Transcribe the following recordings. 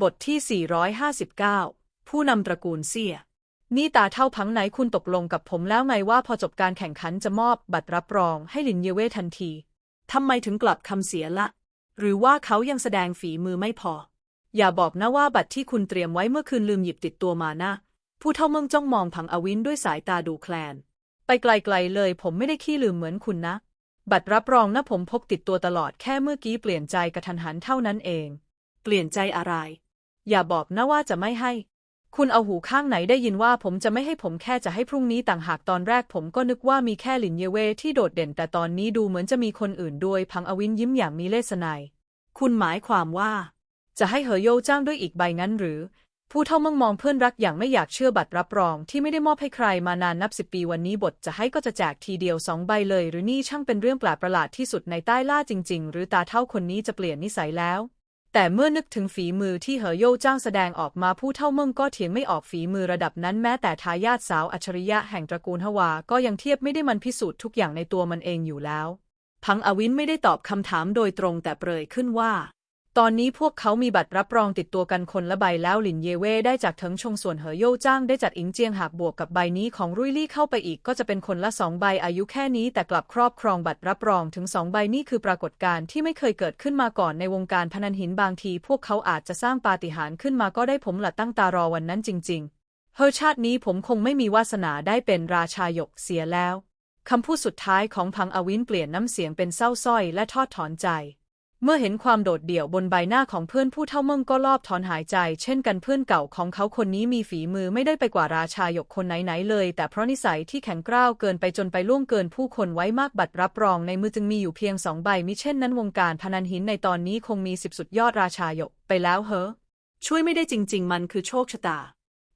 บทที่ 459 ผู้นำตระกูลเซี่ย นี่ตาเท่าพังไหนคุณตกลงกับผมแล้วไงว่าพอจบการแข่งขันจะมอบบัตรรับรองให้หลินเยเว่ทันที ทำไมถึงกลับคำเสียละ หรือว่าเขายังแสดงฝีมือไม่พอ อย่าบอกนะว่าบัตรที่คุณเตรียมไว้เมื่อคืนลืมหยิบติดตัวมานะ ผู้เท่าเมืองจ้องมองพังอวินด้วยสายตาดูแคลน ไปไกลๆเลย ผมไม่ได้ขี้ลืมเหมือนคุณนะ บัตรรับรองนะผมพกติดตัวตลอดแค่เมื่อกี้เปลี่ยนใจกระทันหันเท่านั้นเอง เปลี่ยนใจอะไร อย่าบอกนะว่าจะไม่ให้ คุณเอาหูข้างไหนได้ยินว่าผมจะไม่ให้ผมแค่จะให้พรุ่งนี้ต่างหากตอนแรกผมก็นึกว่ามีแค่หลินเยเวที่โดดเด่น แต่ตอนนี้ดูเหมือนจะมีคนอื่นด้วยพังอวินยิ้มอย่างมีเลสไนยคุณหมายความว่า จะให้เหอโยจ้างด้วยอีกใบงั้นหรือ ผู้เท่ามืองมองเพื่อนรักอย่างไม่อยากเชื่อบัตรรับรองที่ไม่ได้มอบให้ใครมานานนับสิบปีวันนี้บทจะให้ก็จะแจกทีเดียวสองใบเลย หรือนี่ช่างเป็นเรื่องแปลกประหลาดที่สุดในใต้ล่าจริง ๆ หรือตาเท่าคนนี้จะเปลี่ยนนิสัยแล้ว แต่เมื่อนึกถึงฝีมือที่เหอโยจ้างแสดงออกมาผู้เท่าเมืองก็เถียงไม่ออกฝีมือระดับนั้นแม้แต่ทายาทสาวอัจฉริยะแห่งตระกูลฮวา ก็ยังเทียบไม่ได้มันพิสูจน์ทุกอย่างในตัวมันเองอยู่แล้ว พังอวินไม่ได้ตอบคำถามโดยตรงแต่เปรยขึ้นว่า ตอนนี้พวกเขามีบัตรรับรองติดตัวกันคนละใบแล้วหลินเยเว่ได้จากเถิงชงส่วนเหอโย่จ้างได้จัดอิงเจียงหากบวกกับใบนี้ของรุ่ยลี่เข้าไปอีกก็จะเป็นคนละสองใบอายุแค่นี้ แต่กลับครอบครองบัตรรับรองถึงสองใบนี่คือปรากฏการณ์ที่ไม่เคยเกิดขึ้นมาก่อนในวงการพนันหินบางที พวกเขาอาจจะสร้างปาฏิหาริย์ขึ้นมาก็ได้ผมหละตั้งตารอวันนั้นจริง ๆ เฮอชาตินี้ผมคงไม่มีวาสนาได้เป็นราชาหยกเสียแล้วคำพูดสุดท้ายของพังอวินเปลี่ยนน้ำเสียงเป็นเศร้าส้อยและทอดถอนใจ เมื่อเห็นความโดดเดี่ยวบนใบหน้าของเพื่อนผู้เท่าเมืองก็รอบถอนหายใจ เช่นกันเพื่อนเก่าของเขาคนนี้มีฝีมือไม่ได้ไปกว่าราชาหยกคนไหนๆเลย แต่เพราะนิสัยที่แข็งกร้าวเกินไปจนไปล่วงเกินผู้คนไว้มากบัตรรับรองในมือจึงมีอยู่เพียงสองใบมิเช่นนั้นวงการพนันหินในตอนนี้คงมีสิบสุดยอดราชาหยกไปแล้วเฮอช่วยไม่ได้จริง ๆ มันคือโชคชะตา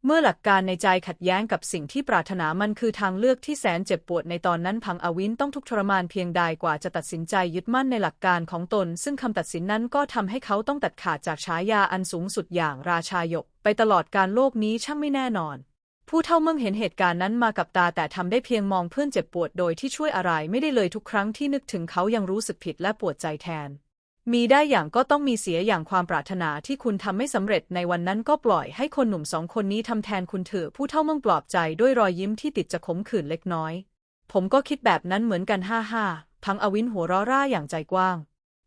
เมื่อหลักการในใจขัดแย้งกับสิ่งที่ปรารถนามันคือทางเลือกที่แสนเจ็บปวดในตอนนั้นพังอวินต้องทุกข์ทรมานเพียงใดกว่าจะตัดสินใจยึดมั่นในหลักการของตน ซึ่งคำตัดสินนั้นก็ทำให้เขาต้องตัดขาดจากฉายาอันสูงสุดอย่างราชาหยก ไปตลอดการโลกนี้ช่างไม่แน่นอน ผู้เท่าเมืองเห็นเหตุการณ์นั้นมากับตาแต่ทำได้เพียงมองเพื่อนเจ็บปวดโดยที่ช่วยอะไรไม่ได้เลยทุกครั้งที่นึกถึงเขายังรู้สึกผิดและปวดใจแทน มีได้อย่างก็ต้องมีเสียอย่างความปรารถนาที่คุณทำไม่สำเร็จในวันนั้นก็ปล่อยให้คนหนุ่มสองคนนี้ทำแทนคุณเถอะผู้เท่าเมืองปลอบใจด้วยรอยยิ้มที่ติดจะขมขื่นเล็กน้อย ผมก็คิดแบบนั้นเหมือนกันฮ่าฮ่าพังอวินหัวเราะร่าอย่างใจกว้าง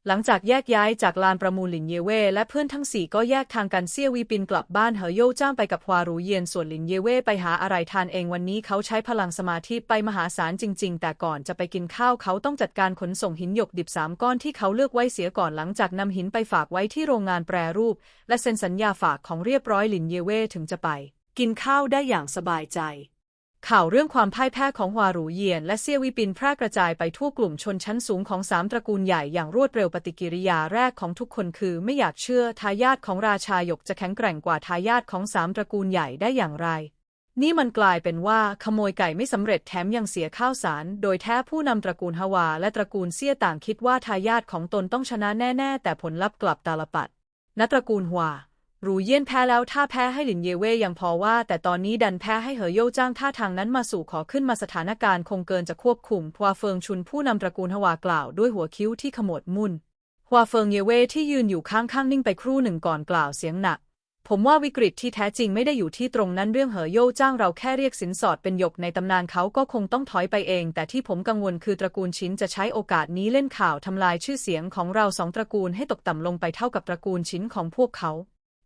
หลังจากแยกย้ายจากลานประมูลหลินเยเว่และเพื่อนทั้งสี่ก็แยกทางกันเซี่ยวีปินกลับบ้านเหอโยจ้างไปกับฮวารูเยียนส่วนหลินเยเว่ไปหาอะไรทานเองวันนี้เขาใช้พลังสมาธิไปมหาศาลจริง ๆ แต่ก่อนจะไปกินข้าวเขาต้องจัดการขนส่งหินหยกดิบสามก้อนที่เขาเลือกไว้เสียก่อนหลังจากนำหินไปฝากไว้ที่โรงงานแปรรูป และเซ็นสัญญาฝากของเรียบร้อยหลินเยเว่ถึงจะไป กินข้าวได้อย่างสบายใจ ข่าวเรื่องความพ่ายแพ้ของฮวารูเยียน และเซี่ยวีปินแพร่กระจายไปทั่วกลุ่มชนชั้นสูงของสามตระกูลใหญ่อย่างรวดเร็วปฏิกิริยาแรกของทุกคนคือไม่อยากเชื่อทายาทของราชาหยกจะแข็งแกร่งกว่าทายาทของสามตระกูลใหญ่ได้อย่างไร นี่มันกลายเป็นว่าขโมยไก่ไม่สำเร็จแถมยังเสียข้าวสาร โดยแท้ผู้นำตระกูลฮวา และตระกูลเซี่ยต่างคิดว่าทายาทของตนต้องชนะแน่ ๆ แต่ผลลัพธ์กลับตาลปัดณตระกูลฮวา รูเยี่ยนแพ้แล้วถ้าแพ้ให้หลินเยเว่ยังพอว่า แต่ตอนนี้ดันแพ้ให้เหอโย่จ้างท่าทางนั้นมาสู่ขอขึ้นมาสถานการณ์คงเกินจะควบคุมฮวาเฟิงชุนผู้นำตระกูลฮวากล่าวด้วยหัวคิ้วที่ขมวดมุ่นฮวาเฟิงเยเว่ที่ยืนอยู่ข้างๆนิ่งไปครู่หนึ่งก่อนกล่าวเสียงหนัก ผมว่าวิกฤตที่แท้จริงไม่ได้อยู่ที่ตรงนั้นเรื่องเหอโย่จ้างเราแค่เรียกสินสอดเป็นหยกในตำนานเขาก็คงต้องถอยไปเอง แต่ที่ผมกังวลคือตระกูลชินจะใช้โอกาสนี้เล่นข่าวทำลายชื่อเสียงของเราสองตระกูลให้ตกต่ำลงไปเท่ากับตระกูลชินของพวกเขา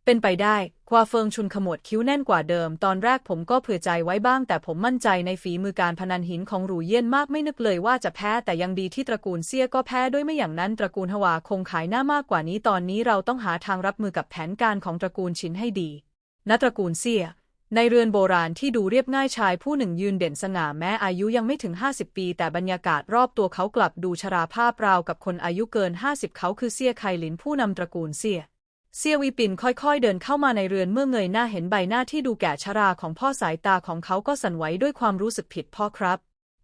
เป็นไปได้ ควาเฟิงชุนขมวดคิ้วแน่นกว่าเดิม ตอนแรกผมก็เผื่อใจไว้บ้าง แต่ผมมั่นใจในฝีมือการพนันหินของหรูเยี่ยนมากไม่นึกเลยว่าจะแพ้ แต่ยังดีที่ตระกูลเซี่ยก็แพ้ด้วยไม่อย่างนั้นตระกูลฮวาคงขายหน้ามากกว่านี้ตอนนี้เราต้องหาทางรับมือกับแผนการของตระกูลชินให้ดีณตระกูลเซี่ยในเรือนโบราณที่ดูเรียบง่ายชายผู้หนึ่งยืนเด่นสง่าแม้อายุยังไม่ถึง 50 ปี แต่บรรยากาศรอบตัวเขากลับดูชราภาพราวกับคนอายุเกิน 50 เขาคือเซี่ยไคหลินผู้นำตระกูลเซี่ย เซียวีปินค่อยๆ เดินเข้ามาในเรือนเมื่อเงยหน้าเห็นใบหน้าที่ดูแก่ชราของพ่อสายตาของเขาก็สั่นไหวด้วยความรู้สึกผิดพ่อครับ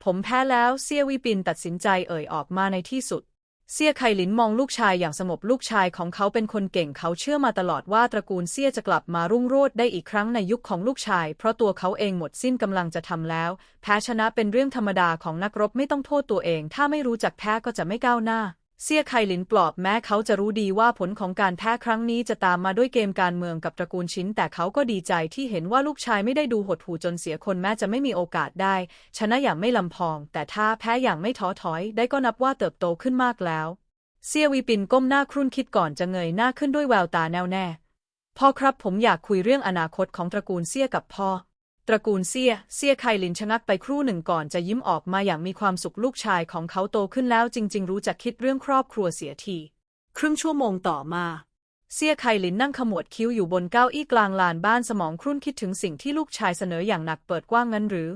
ผมแพ้แล้วเซียวีปินตัดสินใจเอ่ยออกมาในที่สุด เซียไคหลินมองลูกชายอย่างสงบลูกชายของเขาเป็นคนเก่งเขาเชื่อมาตลอดว่าตระกูลเซียจะกลับมารุ่งโรจน์ได้อีกครั้งในยุคของลูกชาย เพราะตัวเขาเองหมดสิ้นกำลังจะทำแล้ว แพ้ชนะเป็นเรื่องธรรมดาของนักรบไม่ต้องโทษตัวเอง ถ้าไม่รู้จักแพ้ก็จะไม่ก้าวหน้า เซี่ยไคหลินปลอบแม้เขาจะรู้ดีว่าผลของการแพ้ครั้งนี้จะตามมาด้วยเกมการเมืองกับตระกูลชินแต่เขาก็ดีใจที่เห็นว่าลูกชายไม่ได้ดูหดหู่จนเสียคนแม้จะไม่มีโอกาสได้ ชนะอย่างไม่ลำพอง แต่ถ้าแพ้อย่างไม่ท้อถอย ได้ก็นับว่าเติบโตขึ้นมากแล้ว เซี่ยวีปินก้มหน้าครุ่นคิดก่อนจะเงยหน้าขึ้นด้วยแววตาแน่วแน่พ่อครับผมอยากคุยเรื่องอนาคตของตระกูลเซี่ยกับพ่อ ระกูลเซีย เซียไคลินชะงักไปครู่หนึ่งก่อนจะยิ้มออกมาอย่างมีความสุขลูกชายของเขาโตขึ้นแล้วจริง ๆ รู้จักคิดเรื่องครอบครัวเสียที ครึ่งชั่วโมงต่อมา เซียไคลินนั่งขมวดคิ้วอยู่บนเก้าอี้กลางลานบ้านสมองครุ่นคิดถึงสิ่งที่ลูกชายเสนออย่างหนักเปิดกว้างงั้นหรือ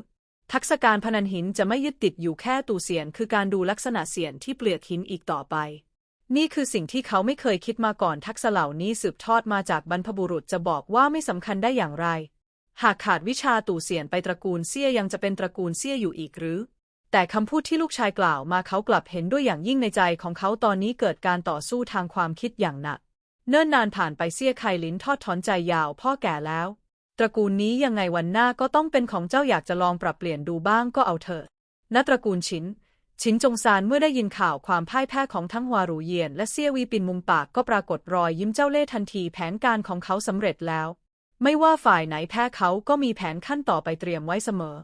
ทักษะการพนันหินจะไม่ยึดติดอยู่แค่ตูเสียน คือการดูลักษณะเสียนที่เปลือกหินอีกต่อไปนี่คือสิ่งที่เขาไม่เคยคิดมาก่อนทักษะเหล่านี้สืบทอดมาจากบรรพบุรุษจะบอกว่าไม่สำคัญได้อย่างไร หากขาดวิชาตู่เสียนไปตระกูลเซี่ยยังจะเป็นตระกูลเซี่ยอยู่อีกหรือ แต่คำพูดที่ลูกชายกล่าวมาเขากลับเห็นด้วยอย่างยิ่งในใจของเขาตอนนี้เกิดการต่อสู้ทางความคิดอย่างหนัก เนิ่นนานผ่านไปเซี่ยไคลินทอดถอนใจยาวพ่อแก่แล้ว ตระกูลนี้ยังไงวันหน้าก็ต้องเป็นของเจ้าอยากจะลองปรับเปลี่ยนดูบ้างก็เอาเถอะณตระกูลชินชินจงซานเมื่อได้ยินข่าวความพ่ายแพ้ของทั้งฮวารูเยียน และเซี่ยวีปินมุมปากก็ปรากฏรอยยิ้มเจ้าเล่ห์ทันทีแผนการของเขาสำเร็จแล้ว ไม่ว่าฝ่ายไหนแพ้เขาก็มีแผนขั้นต่อไปเตรียมไว้เสมอ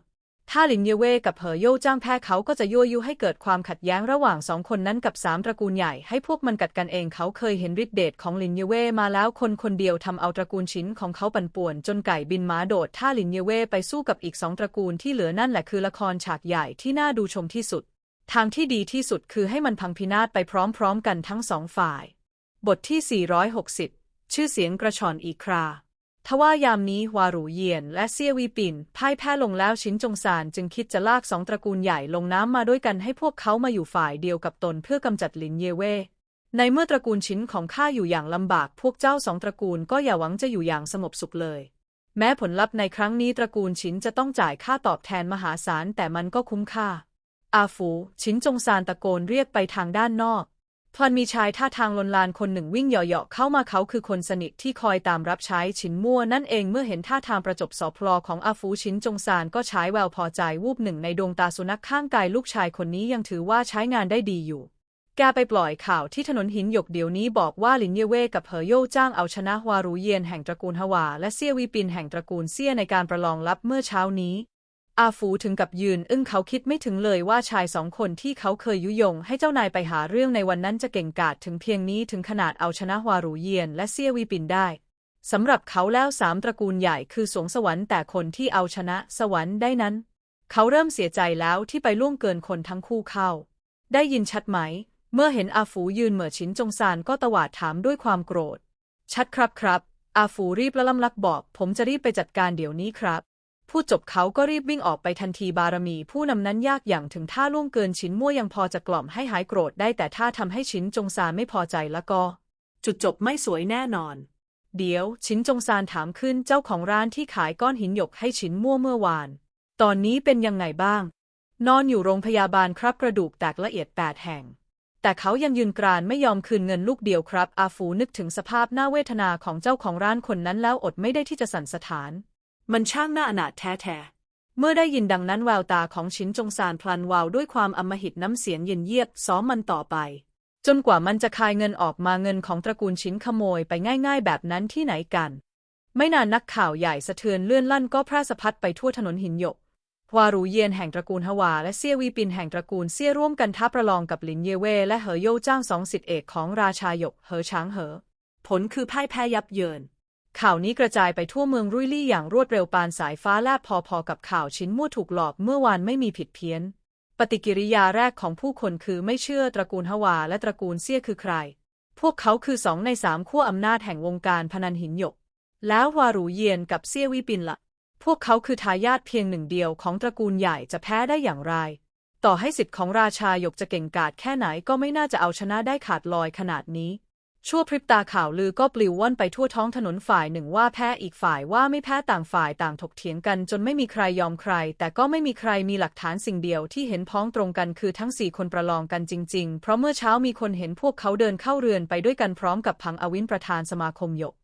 ถ้าหลินเยเว่กับเหอโย่จ้างแพ้เขาก็จะยั่วยุให้เกิดความขัดแย้งระหว่างสองคนนั้นกับสามตระกูลใหญ่ให้พวกมันกัดกันเองเขาเคยเห็นฤทธิเดชของหลินเยเว่มาแล้วคนคนเดียวทำเอาตระกูลชินของเขาปั่นป่วน จนไก่บินม้าโดด ถ้าหลินเยเว่ไปสู้กับอีกสองตระกูลที่เหลือนั่นแหละคือละครฉากใหญ่ที่น่าดูชมที่สุด ทางที่ดีที่สุดคือให้มันพังพินาศไปพร้อมๆ กันทั้งสองฝ่าย บทที่ 460 ชื่อเสียงกระชอนอีครา ทว่ายามนี้ฮวารูเยียนและเซียวีปินพ่ายแพ้ลงแล้วชินจงซานจึงคิดจะลากสองตระกูลใหญ่ลงน้ำมาด้วยกันให้พวกเขามาอยู่ฝ่ายเดียวกับตนเพื่อกำจัดหลินเยเว่ในเมื่อตระกูลชินของข้าอยู่อย่างลำบาก พวกเจ้าสองตระกูลก็อย่าหวังจะอยู่อย่างสงบสุขเลย แม้ผลลัพธ์ในครั้งนี้ตระกูลชินจะต้องจ่ายค่าตอบแทนมหาศาลแต่มันก็คุ้มค่า อาฟู ชินจงซานตะโกนเรียกไปทางด้านนอก พลันมีชายท่าทางลนลานคนหนึ่งวิ่งเหยาะๆเข้ามาเขาคือคนสนิทที่คอยตามรับใช้ชินมั่วนั่นเองเมื่อเห็นท่าทางประจบสอพลอของอาฟูชินจงซานก็ใช้แววพอใจวูบหนึ่งในดวงตาสุนัขข้างกายลูกชายคนนี้ยังถือว่าใช้งานได้ดีอยู่ แกไปปล่อยข่าวที่ถนนหินหยกเดี๋ยวนี้บอกว่าลินเยเว่กับเหอโย่จ้างเอาชนะฮวารูเยียนแห่งตระกูลฮวา และเซี่ยวีปินแห่งตระกูลเซี่ยในการประลองลับเมื่อเช้านี้ อาฟูถึงกับยืน อึ้งเขาคิดไม่ถึงเลยว่าชายสองคนที่เขาเคยยุยง ให้เจ้านายไปหาเรื่องในวันนั้นจะเก่งกาจถึงเพียงนี้ถึงขนาดเอาชนะฮวารูเยียนและเซี่ยวีปินได้สำหรับเขาแล้วสามตระกูลใหญ่คือสวงสวรรค์แต่คนที่เอาชนะสวรรค์ได้นั้น เขาเริ่มเสียใจแล้วที่ไปล่วงเกินคนทั้งคู่เข้า ได้ยินชัดไหม เมื่อเห็นอาฟูยืนเหม่อชินจงซานก็ตวาดถามด้วยความโกรธ ชัดครับครับ อาฟูรีบละล่ำลักบอก ผมจะรีบไปจัดการเดี๋ยวนี้ครับ พูดจบเขาก็รีบวิ่งออกไปทันทีบารมี ผู้นำนั้นยากอย่างถึงท่าล่วงเกินชินมั่วยังพอจะกล่อมให้หายโกรธได้แต่ถ้าทำให้ชินจงซานไม่พอใจแล้วก็ จุดจบไม่สวยแน่นอน เดี๋ยว ชินจงซานถามขึ้นเจ้าของร้านที่ขายก้อนหินหยกให้ชินมั่วเมื่อวาน ตอนนี้เป็นยังไงบ้าง นอนอยู่โรงพยาบาลครับกระดูกแตกละเอียดแปดแห่งแต่เขายังยืนกรานไม่ยอมคืนเงินลูกเดียวครับ อาฟูนึกถึงสภาพหน่าเวทนาของเจ้าของร้านคนนั้นแล้วอดไม่ได้ที่จะสั่นสะท้าน มันช่างน่าอนาถแท้ๆ เมื่อได้ยินดังนั้นแววตาของชินจงซานพลันวาวด้วยความอำมหิตน้ำเสียงเย็นเยียบซ้อมมันต่อไป จนกว่ามันจะคายเงินออกมาเงินของตระกูลชินขโมยไปง่ายๆ แบบนั้นที่ไหนกัน ไม่นานนักข่าวใหญ่สะเทือนเลื่อนลั่นก็แพร่สะพัดไปทั่วถนนหินหยกฮวารูเยียนแห่งตระกูลฮวา และเซี่ยวีปินแห่งตระกูลเซี่ยร่วมกันท้าประลองกับหลินเยเว่และเหอโย่จ้าสองสิทธิเอกของราชาหยกเหอช้างเหอ ผลคือพ่ายแพ้ยับเยิน ข่าวนี้กระจายไปทั่วเมืองรุ่ยลี่อย่างรวดเร็วปานสายฟ้าแลบพอๆกับข่าวชิ้นมั่วถูกหลอกเมื่อวานไม่มีผิดเพี้ยน ปฏิกิริยาแรกของผู้คนคือไม่เชื่อตระกูลฮวาและตระกูลเซี่ยคือใคร พวกเขาคือสองในสามขั้วอำนาจแห่งวงการพนันหินหยก แล้ววารูเยียนกับเซี่ยวีปินละ่ะ พวกเขาคือทายาทเพียงหนึ่งเดียวของตระกูลใหญ่จะแพ้ได้อย่างไร ต่อให้สิทธิ์ของราชาหยกจะเก่งกาจแค่ไหนก็ไม่น่าจะเอาชนะได้ขาดลอยขนาดนี้ ชั่วพริบตาข่าวลือก็ปลิวว่อนไปทั่วท้องถนนฝ่ายหนึ่งว่าแพ้อีกฝ่ายว่าไม่แพ้ต่างฝ่ายต่างถกเถียงกันจนไม่มีใครยอมใคร แต่ก็ไม่มีใครมีหลักฐานสิ่งเดียวที่เห็นพ้องตรงกันคือทั้งสี่คนประลองกันจริง ๆ เพราะเมื่อเช้ามีคนเห็นพวกเขาเดินเข้าเรือนไปด้วยกันพร้อมกับพังอวินประธานสมาคมหยก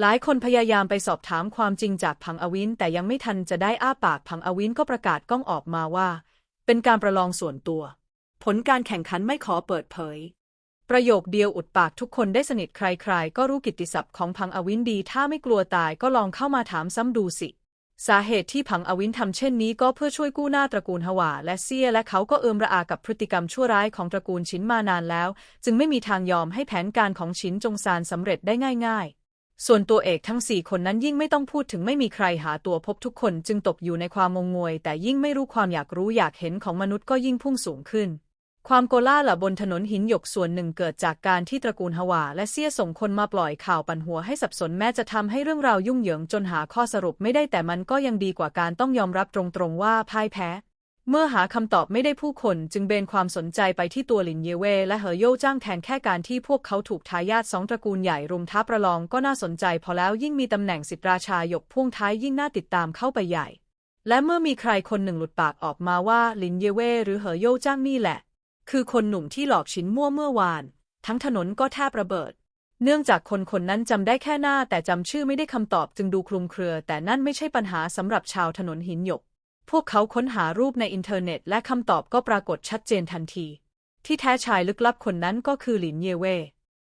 หลายคนพยายามไปสอบถามความจริงจากพังอวินแต่ยังไม่ทันจะได้อ้าปากพังอวินก็ประกาศก้องออกมาว่า เป็นการประลองส่วนตัว ผลการแข่งขันไม่ขอเปิดเผย ประโยคเดียวอุดปากทุกคนได้สนิทใครๆ ก็รู้กิตติศัพท์ของพังอวินดี ถ้าไม่กลัวตายก็ลองเข้ามาถามซ้ำดูสิ สาเหตุที่พังอวินทำเช่นนี้ก็เพื่อช่วยกู้หน้าตระกูลฮวาและเซียและเขาก็เอืมระอากับพฤติกรรมชั่วร้ายของตระกูลชินมานานแล้ว จึงไม่มีทางยอมให้แผนการของชินจงซานสำเร็จได้ง่ายๆ ส่วนตัวเอกทั้งสี่คนนั้นยิ่งไม่ต้องพูดถึงไม่มีใครหาตัวพบทุกคนจึงตกอยู่ในความงงงวย แต่ยิ่งไม่รู้ความอยากรู้อยากเห็นของมนุษย์ก็ยิ่งพุ่งสูงขึ้น ความโกล่าหละบนถนนหินหยกส่วนหนึ่งเกิดจากการที่ตระกูลฮวาและเซียส่งคนมาปล่อยข่าวปั่นหัวให้สับสนแม้จะทำให้เรื่องราวยุ่งเหยิงจนหาข้อสรุปไม่ได้แต่มันก็ยังดีกว่าการต้องยอมรับตรงๆว่าพ่ายแพ้ เมื่อหาคำตอบไม่ได้ผู้คนจึงเบนความสนใจไปที่ตัวหลินเยเว่และเหอโย่จ้างแทนแค่การที่พวกเขาถูกทายาทสองตระกูลใหญ่รุมท้าประลองก็น่าสนใจพอแล้วยิ่งมีตำแหน่งสิทธิราชาหยกพ่วงท้ายยิ่งน่าติดตามเข้าไปใหญ่ และเมื่อมีใครคนหนึ่งหลุดปากออกมาว่าหลินเยเว่หรือเหอโย่จ้างนี่แหละ คือคนหนุ่มที่หลอกชินมั่วเมื่อวาน ทั้งถนนก็แทบระเบิด เนื่องจากคนคนนั้นจำได้แค่หน้าแต่จำชื่อไม่ได้คำตอบจึงดูคลุมเครือ แต่นั่นไม่ใช่ปัญหาสำหรับชาวถนนหินหยก พวกเขาค้นหารูปในอินเทอร์เน็ต และคำตอบก็ปรากฏชัดเจนทันที ที่แท้ชายลึกลับคนนั้นก็คือหลินเยเว่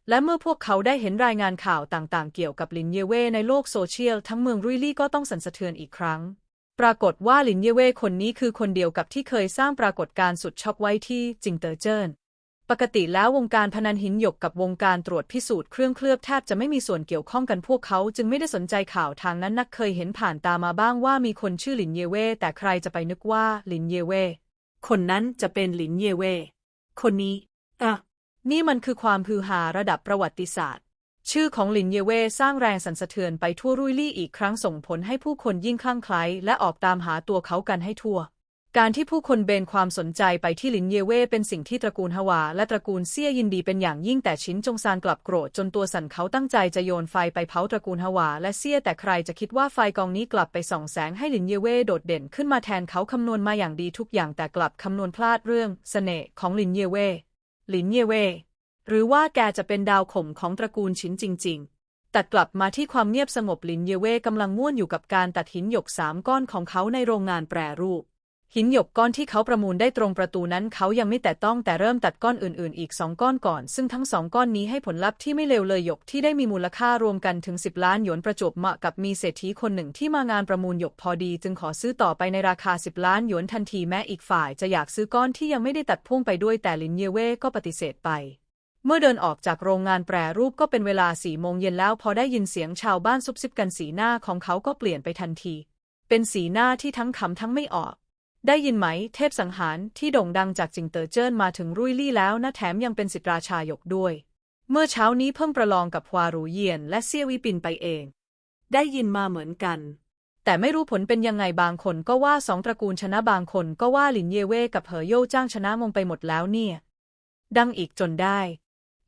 และเมื่อพวกเขาได้เห็นรายงานข่าวต่างๆ เกี่ยวกับหลินเยเว่ในโลกโซเชียลทั้งเมืองรุยลี่ก็ต้องสั่นสะเทือนอีกครั้ง ปรากฏว่าหลินเย่เว่คนนี้คือคนเดียวกับที่เคยสร้างปรากฏการณ์สุดช็อกไว้ที่จิงเตอร์เจิ้น ปกติแล้ววงการพนันหินหยกกับวงการตรวจพิสูจน์เครื่องเคลือบแทบจะไม่มีส่วนเกี่ยวข้องกันพวกเขาจึงไม่ได้สนใจข่าวทางนั้นนักเคยเห็นผ่านตามาบ้างว่ามีคนชื่อหลินเย่เว่แต่ใครจะไปนึกว่าหลินเย่เว่คนนั้นจะเป็นหลินเย่เว่คนนี้อะนี่มันคือความพือหาระดับประวัติศาสตร์ ชื่อของหลินเยเว่สร้างแรงสั่นสะเทือนไปทั่วรุ่ยลี่อีกครั้งส่งผลให้ผู้คนยิ่งคลั่งไคล้และออกตามหาตัวเขากันให้ทั่ว การที่ผู้คนเบนความสนใจไปที่หลินเยเว่เป็นสิ่งที่ตระกูลฮวาและตระกูลเซี่ยยินดีเป็นอย่างยิ่งแต่ชินจงซานกลับโกรธจนตัวสั่นเขาตั้งใจจะโยนไฟไปเผาตระกูลฮวาและเซี่ยแต่ใครจะคิดว่าไฟกองนี้กลับไปส่องแสงให้หลินเยเว่โดดเด่นขึ้นมาแทนเขาคำนวณมาอย่างดีทุกอย่างแต่กลับคำนวณพลาดเรื่องเสน่ห์ของหลินเยเว่หลินเยเว่ หรือว่าแกจะเป็นดาวข่มของตระกูลชินจริง ๆ แตัดกลับมาที่ความเงียบสงบลินเยเว่กำลังม่วนอยู่กับการตัดหินหยกสามก้อนของเขาในโรงงานแปรรูป หินหยกก้อนที่เขาประมูลได้ตรงประตูนั้นเขายังไม่แต่ต้องแต่เริ่มตัดก้อนอื่นๆ อีกสองก้อนก่อน ซึ่งทั้งสองก้อนนี้ให้ผลลัพธ์ที่ไม่เลวเลยหยกที่ได้มีมูลค่ารวมกันถึง 10 ล้านหยวนประจบเหมาะกับมีเศรษฐีคนหนึ่งที่มางานประมูลหยกพอดี จึงขอซื้อต่อไปในราคา 10 ล้านหยวนทันทีแม้อีกฝ่ายจะอยากซื้อก้อนที่ยังไม่ได้ตัดพ่วงไปด้วยแต่ลินเยเว่ก็ปฏิเสธไป เมื่อเดินออกจากโรงงานแปรรูปก็เป็นเวลาสี่โมงเย็นแล้วพอได้ยินเสียงชาวบ้านซุบซิบกันสีหน้าของเขาก็เปลี่ยนไปทันที เป็นสีหน้าที่ทั้งขำทั้งไม่ออก ได้ยินไหมเทพสังหารที่โด่งดังจากจิงเตอร์เจิ้นมาถึงรุ่ยลี่แล้วนะแถมยังเป็นสิทธิราชายกด้วย เมื่อเช้านี้เพิ่งประลองกับฮวารูเยียนและเซี่ยวิปินไปเอง ได้ยินมาเหมือนกัน แต่ไม่รู้ผลเป็นยังไงบางคนก็ว่าสองตระกูลชนะบางคนก็ว่าหลินเยเว่กับเหอโย่จ้างชนะมงไปหมดแล้วเนี่ย ดังอีกจนได้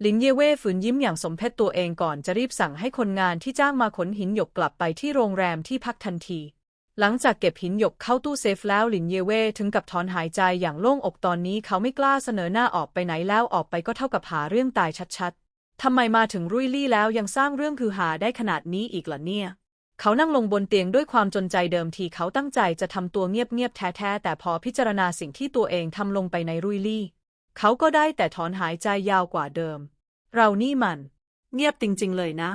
หลินเยเว่ฝืนยิ้มอย่างสมเพชตัวเองก่อนจะรีบสั่งให้คนงานที่จ้างมาขนหินหยกกลับไปที่โรงแรมที่พักทันที หลังจากเก็บหินหยกเข้าตู้เซฟแล้วหลินเยเว่ถึงกับถอนหายใจอย่างโล่งอกตอนนี้เขาไม่กล้าเสนอหน้าออกไปไหนแล้วออกไปก็เท่ากับหาเรื่องตายชัดๆทำไมมาถึงรุยลี่แล้วยังสร้างเรื่องคือหาได้ขนาดนี้อีกล่ะเนี่ย เขานั่งลงบนเตียงด้วยความจนใจเดิมทีเขาตั้งใจจะทำตัวเงียบๆแท้ๆแต่พอพิจารณาสิ่งที่ตัวเองทำลงไปในรุยลี่ เขาก็ได้แต่ถอนหายใจยาวกว่าเดิม เรานี่มัน เงียบจริงๆเลยนะ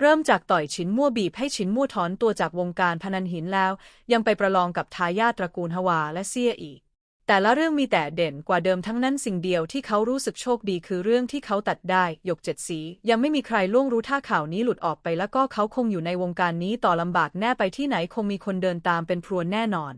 เริ่มจากต่อยชินมั่วบีบให้ชินมั่วถอนตัวจากวงการพนันหินแล้ว ยังไปประลองกับทายาทตระกูลฮวาและเซียอีก แต่ละเรื่องมีแต่เด่นกว่าเดิมทั้งนั้นสิ่งเดียวที่เขารู้สึกโชคดีคือเรื่องที่เขาตัดได้หยกเจ็ดสี ยังไม่มีใครล่วงรู้ถ้าข่าวนี้หลุดออกไปแล้วก็เขาคงอยู่ในวงการนี้ต่อลำบากแน่ไปที่ไหนคงมีคนเดินตามเป็นพรวนแน่นอน